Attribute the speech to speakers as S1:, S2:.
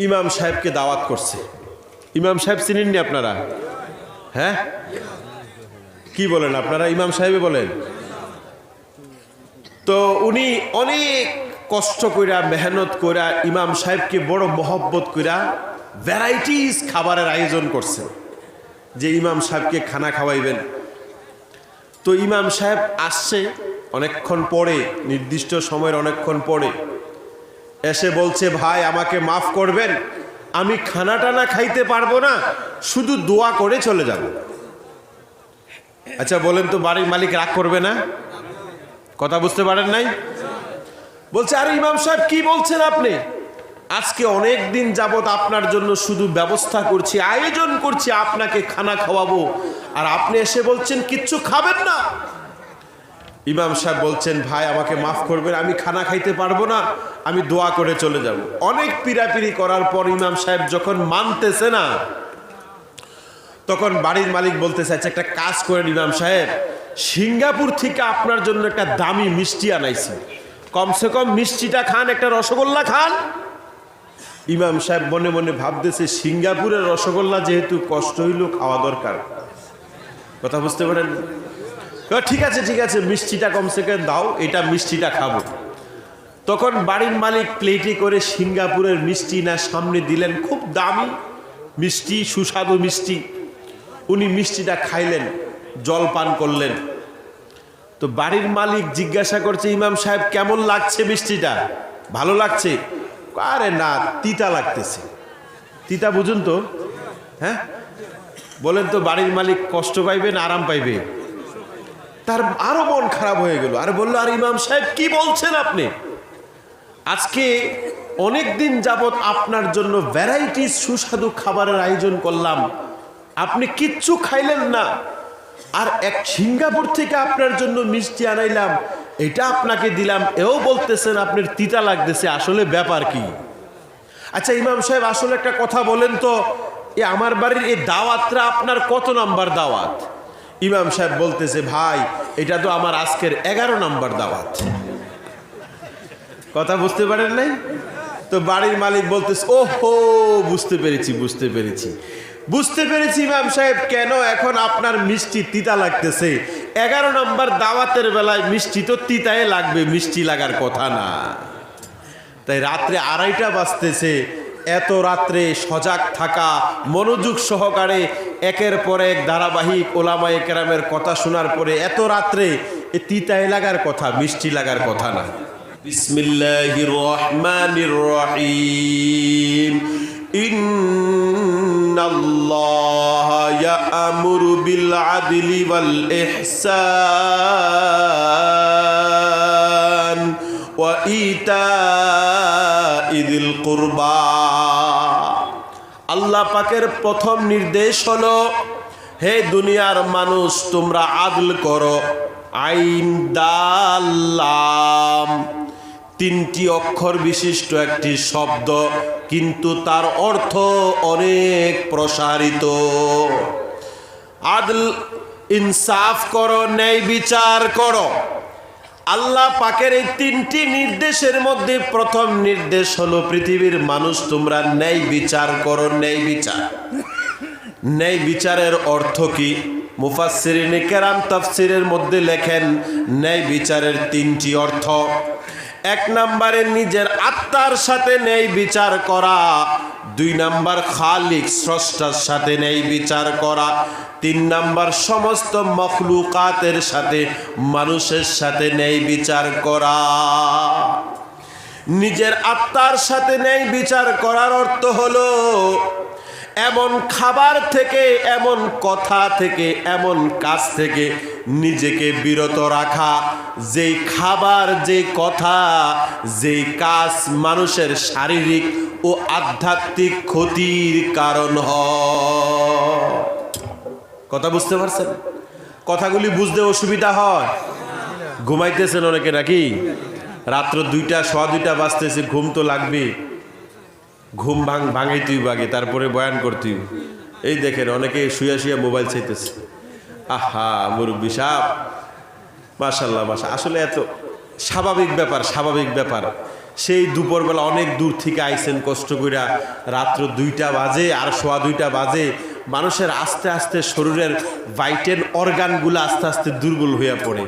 S1: ইমাম সাহেবকে দাওয়াত করছে। ইমাম সাহেব চিনেননি আপনারা? হ্যাঁ? কি বলেন আপনারা? ইমাম সাহেবে বলেন। তো উনি অনেক কষ্ট কইরা, মেহনত কইরা, ইমাম সাহেবকে বড় মহব্বত কইরা ভ্যারাইটিস খাবারের আয়োজন করছেন। যে ইমাম সাহেবকে খানা খাওয়াইবেন। তো ইমাম সাহেব আসছে অনেকক্ষণ পরে, নির্দিষ্ট সময়ের অনেকক্ষণ পরে। এসে বলছে, ভাই, আমাকে মাফ করবেন। আমি খানা টানা খাইতে পারব না, শুধু দোয়া করে চলে যাব। আচ্ছা বলেন তো, বাড়ির মালিক রাগ করবে না? কথা বুঝতে পারেন নাই? বলছে, আরে ইমাম সাহেব, কি বলছেন আপনি? আজকে অনেক দিন যাবত আপনার জন্য শুধু ব্যবস্থা করছি, আয়োজন করছি, আপনাকে খানা খাওয়াবো। আর আপনি এসে বলছেন, কিচ্ছু খাবেন না। ইমাম সাহেব বলছেন, ভাই, আমাকে মাফ করবেন, আমি খানা খাইতে পারব না, আমি দোয়া করে চলে যাব। অনেক পিরাপিরি করার পর ইমাম সাহেব যখন মানতেছে না, তখন বাড়ির মালিক বলতে চাইছে, একটা কাজ করেন ইমাম সাহেব, সিঙ্গাপুর থেকে আপনার জন্য একটা দামি মিষ্টি আনাইছি। কমসে কম মিষ্টিটা খান, একটা রসগোল্লা খান। ইমাম সাহেব মনে মনে ভাবতেছে, সিঙ্গাপুরের রসগোল্লা যেহেতু কষ্ট হইল, খাওয়া দরকার। কথা বুঝতে পারেন? ঠিক আছে ঠিক আছে, মিষ্টিটা কমসে কম দাও, এটা মিষ্টিটা খাব। তখন বাড়ির মালিক প্লেটে করে সিঙ্গাপুরের মিষ্টি না সামনে দিলেন, খুব দামি মিষ্টি, সুস্বাদু মিষ্টি। উনি মিষ্টিটা খাইলেন, জল পান করলেন। তো বাড়ির মালিক জিজ্ঞাসা করছে, ইমাম সাহেব, কেমন লাগছে মিষ্টিটা? ভালো লাগছে? আরে না, তিতা লাগতেছে। তিতা বুঝুন তো হ্যাঁ? বলেন তো, বাড়ির মালিক কষ্ট পাইবে না আরাম পাইবে? তার আরও মন খারাপ হয়ে গেল। আর বলল, আর ইমাম সাহেব, কি বলছেন আপনি? আজকে অনেক দিন যাবত আপনার জন্য ভ্যারাইটিস সুস্বাদু খাবারের আয়োজন করলাম। আপনি কিচ্ছু খাইলেন না। আর এক সিঙ্গাপুর থেকে আপনার জন্য মিষ্টি আনাইলাম। এটা আপনাকে দিলাম। এও বলতেছেন, আপনার তিতা লাগতেছে। আসলে ব্যাপার কি? আচ্ছা ইমাম সাহেব, আসলে একটা কথা বলেন তো। এ আমার বাড়ির এই দাওয়াতটা আপনার কত নাম্বার দাওয়াত? ইমাম সাহেব বলতেছে, ভাই, এটা তো আমার আজকের এগারো নাম্বার দাওয়াত। কথা বুঝতে পারেন নাই? তো বাড়ির মালিক বলতেছে ও হো বুঝতে পেরেছি বুঝতে পেরেছি। বুঝতে পেরেছি, ইমাম সাহেব, কেন এখন আপনার মিষ্টি তিতা লাগতেছে? এগারো নম্বর দাওয়াতের বেলায় মিষ্টি তো তিতায় লাগবে, মিষ্টি লাগার কথা না। তাই রাত্রে আড়াইটা বাজতেছে, এত রাত্রে সজাগ থাকা, মনোযোগ সহকারে একের পর এক ধারাবাহিক ওলামায়ে কেরামের কথা শোনার পরে এত রাত্রে এ তিতায় লাগার কথা, মিষ্টি লাগার কথা না। বিসমিল্লাহির রহমানির কুরবা আল্লাহ পাকের প্রথম নির্দেশ হলো, হে দুনিয়ার মানুষ, তোমরা আদল করো। আইন দাল্লাম তিনটি অক্ষর বিশিষ্ট একটি শব্দ, কিন্তু তার অর্থ অনেক প্রসারিত। আদল, ইনসাফ করো, ন্যায় বিচার করো। আল্লাহ পাকের এই তিনটি নির্দেশের মধ্যে প্রথম নির্দেশ হলো পৃথিবীর মানুষ, তোমরা ন্যায় বিচার করো, ন্যায় বিচার। ন্যায় বিচারের অর্থ কি? মুফাসসিরিন কেরাম তাফসিরের মধ্যে লেখেন, ন্যায় বিচারের তিনটি অর্থ। এক নম্বরে নিজের আত্মার সাথে ন্যায় বিচার করা দুই নাম্বার খালিক স্রষ্টার সাথে নেই বিচার করা, তিন নাম্বার সমস্ত মখলুকাতের সাথে মানুষের সাথে নেই বিচার করা। নিজের আত্মার সাথে নেই বিচার করার অর্থ হলো এমন খাবার থেকে, এমন কথা থেকে, এমন কাজ থেকে নিজেকে বিরত রাখা। যেই খাবার যে কথা, যেই কাজ মানুষের শারীরিক ও আধ্যাত্মিক ক্ষতির কারণ হয়। কথা বুঝতে পারছেন? কথাগুলি বুঝতে অসুবিধা হয়। ঘুমাইতেছেন অনেকে নাকি? রাত্র দুইটা, সোয়া দুইটা বাজতেছে, ঘুম তো লাগবে ঘুম ভাঙ, ভাঙাই তুই বাগে, তারপরে বয়ান করতুই এই দেখেন, অনেকে শুয়া শুয়া মোবাইল চাইতেছে। আহা, মুরব্বী সাপ মাশাল্লাহ মাশা আসলে এত স্বাভাবিক ব্যাপার স্বাভাবিক ব্যাপার। সেই দুপুরবেলা অনেক দূর থেকে আইছেন কষ্ট কইরা, রাত্র দুইটা বাজে আর সোয়া দুইটা বাজে। মানুষের আস্তে আস্তে শরীরের ভাইটেল অর্গানগুলো আস্তে আস্তে দুর্বল হইয়া পড়ে।